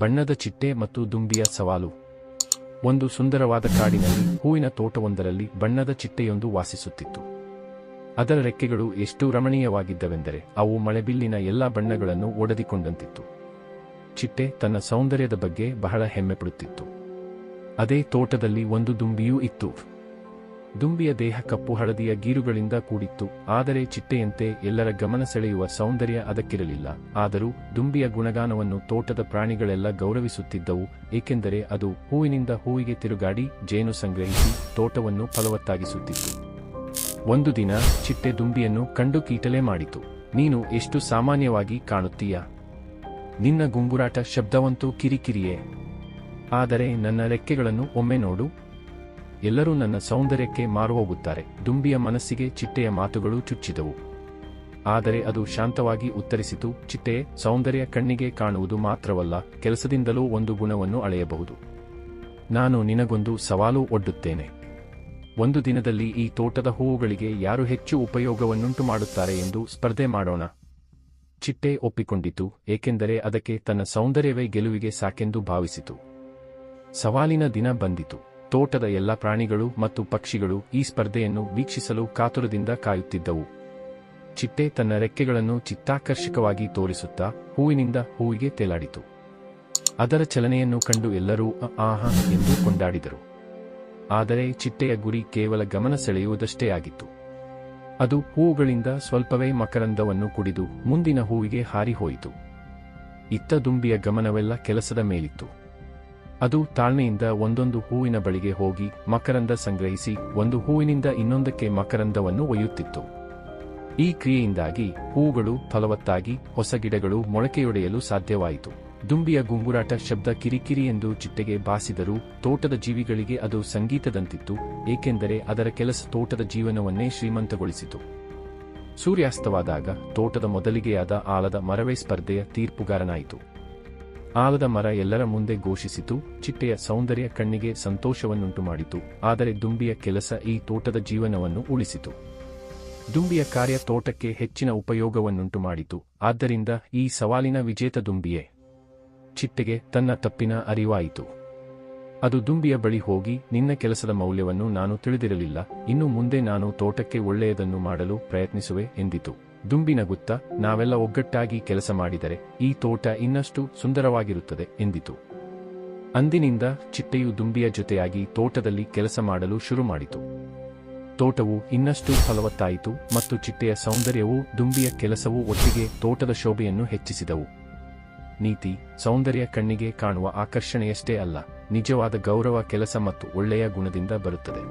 ಬಣ್ಣದ ಚಿಟ್ಟೆ ಮತ್ತು ದುಂಬಿಯ ಸವಾಲು. ಒಂದು ಸುಂದರವಾದ ಕಾಡಿನಲ್ಲಿ, ಹೂವಿನ ತೋಟವೊಂದರಲ್ಲಿ ಬಣ್ಣದ ಚಿಟ್ಟೆಯೊಂದು ವಾಸಿಸುತ್ತಿತ್ತು. ಅದರ ರೆಕ್ಕೆಗಳು ಎಷ್ಟು ರಮಣೀಯವಾಗಿದ್ದವೆಂದರೆ, ಅವು ಮಳೆಬಿಲ್ಲಿನ ಎಲ್ಲಾ ಬಣ್ಣಗಳನ್ನು ಒಡೆದಿಕೊಂಡಂತಿತ್ತು. ಚಿಟ್ಟೆ ತನ್ನ ಸೌಂದರ್ಯದ ಬಗ್ಗೆ ಬಹಳ ಹೆಮ್ಮೆಪಡುತ್ತಿತ್ತು. ಅದೇ ತೋಟದಲ್ಲಿ ಒಂದು ದುಂಬಿಯೂ ಇತ್ತು. ದುಂಬಿಯ ದೇಹ ಕಪ್ಪು ಹಳದಿಯ ಗೀರುಗಳಿಂದ ಕೂಡಿತ್ತು. ಆದರೆ ಚಿಟ್ಟೆಯಂತೆ ಎಲ್ಲರ ಗಮನ ಸೆಳೆಯುವ ಸೌಂದರ್ಯ ಅದಕ್ಕಿರಲಿಲ್ಲ. ಆದರೂ ದುಂಬಿಯ ಗುಣಗಾನವನ್ನು ತೋಟದ ಪ್ರಾಣಿಗಳೆಲ್ಲ ಗೌರವಿಸುತ್ತಿದ್ದವು, ಏಕೆಂದರೆ ಅದು ಹೂವಿನಿಂದ ಹೂವಿಗೆ ತಿರುಗಾಡಿ ಜೇನು ಸಂಗ್ರಹಿಸಿ ತೋಟವನ್ನು ಫಲವತ್ತಾಗಿಸುತ್ತಿತ್ತು. ಒಂದು ದಿನ ಚಿಟ್ಟೆ ದುಂಬಿಯನ್ನು ಕಂಡು ಕೀಟಲೆ ಮಾಡಿತು. ನೀನು ಎಷ್ಟು ಸಾಮಾನ್ಯವಾಗಿ ಕಾಣುತ್ತೀಯ? ನಿನ್ನ ಗುಂಗುರಾಟ ಶಬ್ದವಂತೂ ಕಿರಿಕಿರಿಯೇ. ಆದರೆ ನನ್ನ ರೆಕ್ಕೆಗಳನ್ನು ಒಮ್ಮೆ ನೋಡು. ಎಲ್ಲರೂ ನನ್ನ ಸೌಂದರ್ಯಕ್ಕೆ ಮಾರುಹೋಗುತ್ತಾರೆ. ದುಂಬಿಯ ಮನಸ್ಸಿಗೆ ಚಿಟ್ಟೆಯ ಮಾತುಗಳು ಚುಚ್ಚಿದವು. ಆದರೆ ಅದು ಶಾಂತವಾಗಿ ಉತ್ತರಿಸಿತು. ಚಿಟ್ಟೆ, ಸೌಂದರ್ಯ ಕಣ್ಣಿಗೆ ಕಾಣುವುದು ಮಾತ್ರವಲ್ಲ, ಕೆಲಸದಿಂದಲೂ ಒಂದು ಗುಣವನ್ನು ಅಳೆಯಬಹುದು. ನಾನು ನಿನಗೊಂದು ಸವಾಲು ಒಡ್ಡುತ್ತೇನೆ. ಒಂದು ದಿನದಲ್ಲಿ ಈ ತೋಟದ ಹೂವುಗಳಿಗೆ ಯಾರು ಹೆಚ್ಚು ಉಪಯೋಗವನ್ನುಂಟು ಮಾಡುತ್ತಾರೆ ಎಂದು ಸ್ಪರ್ಧೆ ಮಾಡೋಣ. ಚಿಟ್ಟೆ ಒಪ್ಪಿಕೊಂಡಿತು, ಏಕೆಂದರೆ ಅದಕ್ಕೆ ತನ್ನ ಸೌಂದರ್ಯವೇ ಗೆಲುವಿಗೆ ಸಾಕೆಂದು ಭಾವಿಸಿತು. ಸವಾಲಿನ ದಿನ ಬಂದಿತು. ತೋಟದ ಎಲ್ಲ ಪ್ರಾಣಿಗಳು ಮತ್ತು ಪಕ್ಷಿಗಳು ಈ ಸ್ಪರ್ಧೆಯನ್ನು ವೀಕ್ಷಿಸಲು ಕಾತುರದಿಂದ ಕಾಯುತ್ತಿದ್ದವು. ಚಿಟ್ಟೆ ತನ್ನ ರೆಕ್ಕೆಗಳನ್ನು ಚಿತ್ತಾಕರ್ಷಕವಾಗಿ ತೋರಿಸುತ್ತಾ ಹೂವಿನಿಂದ ಹೂವಿಗೆ ತೇಲಾಡಿತು. ಅದರ ಚಲನೆಯನ್ನು ಕಂಡು ಎಲ್ಲರೂ ಆಹ ಎಂದು ಕೊಂಡಾಡಿದರು. ಆದರೆ ಚಿಟ್ಟೆಯ ಗುರಿ ಕೇವಲ ಗಮನ ಸೆಳೆಯುವುದಷ್ಟೇ ಆಗಿತ್ತು. ಅದು ಹೂವುಗಳಿಂದ ಸ್ವಲ್ಪವೇ ಮಕರಂದವನ್ನು ಕುಡಿದು ಮುಂದಿನ ಹೂವಿಗೆ ಹಾರಿಹೋಯಿತು ಇತ್ತ ದುಂಬಿಯ ಗಮನವೆಲ್ಲ ಕೆಲಸದ ಮೇಲಿತ್ತು. ಅದು ತಾಳ್ಮೆಯಿಂದ ಒಂದೊಂದು ಹೂವಿನ ಬಳಿಗೆ ಹೋಗಿ ಮಕರಂದ ಸಂಗ್ರಹಿಸಿ ಒಂದು ಹೂವಿನಿಂದ ಇನ್ನೊಂದಕ್ಕೆ ಮಕರಂದವನ್ನು ಒಯ್ಯುತ್ತಿತ್ತು. ಈ ಕ್ರಿಯೆಯಿಂದಾಗಿ ಹೂಗಳು ಫಲವತ್ತಾಗಿ, ಹೊಸ ಗಿಡಗಳು ಮೊಳಕೆಯೊಡೆಯಲು ಸಾಧ್ಯವಾಯಿತು. ದುಂಬಿಯ ಗುಂಗುರಾಟ ಶಬ್ದ ಕಿರಿಕಿರಿ ಎಂದು ಚಿಟ್ಟೆಗೆ ಬಾಸಿದರೂ ತೋಟದ ಜೀವಿಗಳಿಗೆ ಅದು ಸಂಗೀತದಂತಿತ್ತು, ಏಕೆಂದರೆ ಅದರ ಕೆಲಸ ತೋಟದ ಜೀವನವನ್ನೇ ಶ್ರೀಮಂತಗೊಳಿಸಿತು. ಸೂರ್ಯಾಸ್ತವಾದಾಗ ತೋಟದ ಮೊದಲಿಗೆಯಾದ ಆಲದ ಮರವೇ ಸ್ಪರ್ಧೆಯ ತೀರ್ಪುಗಾರನಾಯಿತು. ಆಲದ ಮರ ಎಲ್ಲರ ಮುಂದೆ ಘೋಷಿಸಿತು, ಚಿಟ್ಟೆಯ ಸೌಂದರ್ಯ ಕಣ್ಣಿಗೆ ಸಂತೋಷವನ್ನುಂಟು ಮಾಡಿತು ಆದರೆ ದುಂಬಿಯ ಕೆಲಸ ಈ ತೋಟದ ಜೀವನವನ್ನು ಉಳಿಸಿತು. ದುಂಬಿಯ ಕಾರ್ಯ ತೋಟಕ್ಕೆ ಹೆಚ್ಚಿನ ಉಪಯೋಗವನ್ನುಂಟು ಮಾಡಿತು ಆದ್ದರಿಂದ ಈ ಸವಾಲಿನ ವಿಜೇತ ದುಂಬಿಯೇ. ಚಿಟ್ಟೆಗೆ ತನ್ನ ತಪ್ಪಿನ ಅರಿವಾಯಿತು. ಅದು ದುಂಬಿಯ ಬಳಿ ಹೋಗಿ, ನಿನ್ನ ಕೆಲಸದ ಮೌಲ್ಯವನ್ನು ನಾನು ತಿಳಿದಿರಲಿಲ್ಲ, ಇನ್ನು ಮುಂದೆ ನಾನು ತೋಟಕ್ಕೆ ಒಳ್ಳೆಯದನ್ನು ಮಾಡಲು ಪ್ರಯತ್ನಿಸುವೆ ಎಂದಿತು. ದುಂಬಿ ನಗುತ್ತಾ ನಾವೆಲ್ಲ ಒಗ್ಗಟ್ಟಾಗಿ ಕೆಲಸ ಮಾಡಿದರೆ ಈ ತೋಟ ಇನ್ನಷ್ಟು ಸುಂದರವಾಗಿರುತ್ತದೆ ಎಂದಿತು. ಅಂದಿನಿಂದ ಚಿಟ್ಟೆಯು ದುಂಬಿಯ ಜೊತೆಯಾಗಿ ತೋಟದಲ್ಲಿ ಕೆಲಸ ಮಾಡಲು ಶುರು ಮಾಡಿತು. ತೋಟವು ಇನ್ನಷ್ಟು ಫಲವತ್ತಾಯಿತು ಮತ್ತು ಚಿಟ್ಟೆಯ ಸೌಂದರ್ಯವೂ ದುಂಬಿಯ ಕೆಲಸವೂ ಒಟ್ಟಿಗೆ ತೋಟದ ಶೋಭೆಯನ್ನು ಹೆಚ್ಚಿಸಿದವು. ನೀತಿ, ಸೌಂದರ್ಯ ಕಣ್ಣಿಗೆ ಕಾಣುವ ಆಕರ್ಷಣೆಯಷ್ಟೇ ಅಲ್ಲ, ನಿಜವಾದ ಗೌರವ, ಕೆಲಸ ಮತ್ತು ಒಳ್ಳೆಯ ಗುಣದಿಂದ ಬರುತ್ತದೆ.